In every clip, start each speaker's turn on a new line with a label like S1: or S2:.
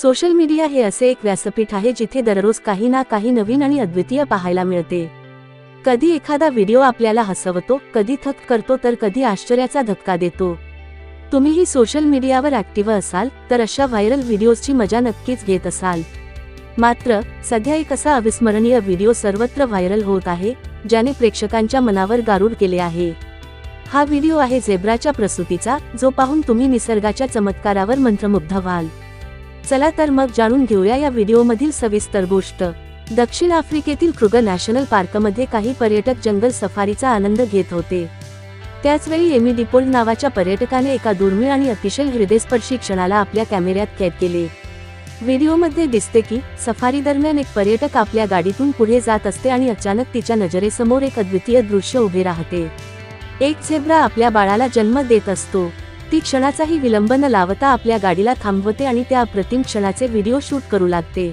S1: Social media हे असे एक व्यासपीठ आहे जिथे दररोज काही ना काही नवीन आणि अद्वितीय पाहायला मिळते. कधी एखादा व्हिडिओ आपल्याला हसवतो कधी थक करतो तर कधी आश्चर्याचा धक्का देतो. तुम्हीही सोशल मीडियावर ऍक्टिव्ह असाल तर अशा व्हायरल व्हिडिओजची मजा नक्कीच घेत असाल. मात्र सध्या एक असा अविस्मरणीय व्हिडिओ सर्वत्र व्हायरल होत आहे ज्याने प्रेक्षकांच्या मनावर गारूड केले आहे. हा व्हिडिओ आहे झेब्राच्या प्रसूतीचा जो पाहून तुम्ही निसर्गाच्या चमत्कारावर मंत्रमुग्ध व्हाल. चला तर मग जाणून घेऊया या व्हिडिओमधील सविस्तर गोष्ट. दक्षिण आफ्रिकेतील कृग नॅशनल पार्कमध्ये काही पर्यटक जंगल सफारीचा आनंद घेत होते. त्याचवेळी एमी डिपोल नावाच्या पर्यटकाने एका दुर्मिळ आणि अतिशय हृदयस्पर्शी क्षणाला आपल्या कॅमेऱ्यात कैद केले. व्हिडिओमध्ये दिसते की सफारी दरम्यान एक पर्यटक आपल्या गाडीतून पुढे जात असते आणि अचानक तिच्या नजरेसमोर एक अद्वितीय दृश्य उभे राहते. एक झेब्रा आपल्या बाळाला जन्म देत असतो. ती क्षणाचाही विलंब न लावता आपल्या गाडीला थांबवते आणि त्या अप्रतिम क्षणाचे व्हिडिओ शूट करू लागते.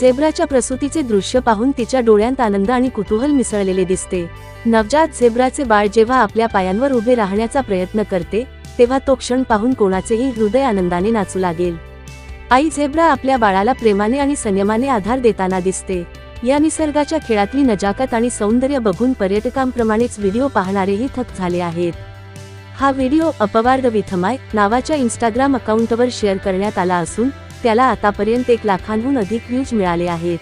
S1: झेब्राच्या प्रसूतीचे दृश्य पाहून तिच्या डोळ्यांत आनंद आणि कुतूहल मिसळलेले दिसते. नवजात झेब्राचे बाळ जेव्हा आपल्या पायांवर उभे राहण्याचा प्रयत्न करते तेव्हा तो क्षण पाहून कोणाचेही हृदय आनंदाने नाचू लागेल. आई झेब्रा आपल्या बाळाला प्रेमाने आणि संयमाने आधार देताना दिसते. या निसर्गाच्या खेळातली नजाकत आणि सौंदर्य बघून पर्यटकांप्रमाणेच व्हिडिओ पाहणारेही थक झाले आहेत. हा व्हिडिओ अपवार्ड विथमाय नावाच्या इंस्टाग्राम अकाउंटवर शेअर करण्यात आला असून त्याला आतापर्यंत एक लाखांहून अधिक व्ह्यूज मिळाले आहेत.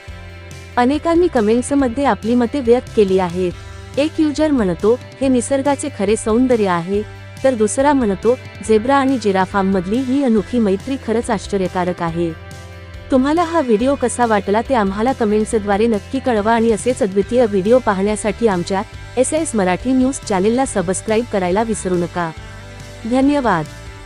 S1: अनेकांनी कमेंट्समध्ये आपली मते व्यक्त केली आहेत. एक युजर म्हणतो हे निसर्गाचे खरे सौंदर्य आहे. तर दुसरा म्हणतो झेब्रा आणि जिराफांमधली ही अनोखी मैत्री खरंच आश्चर्यकारक आहे. तुम्हाला हा व्हिडिओ कसा वाटला ते आम्हाला कमेंट्सद्वारे नक्की कळवा आणि असेच अद्वितीय व्हिडिओ पाहण्यासाठी आमच्या एस एस मराठी न्यूज चॅनेलला सबस्क्राईब करायला विसरू नका. धन्यवाद.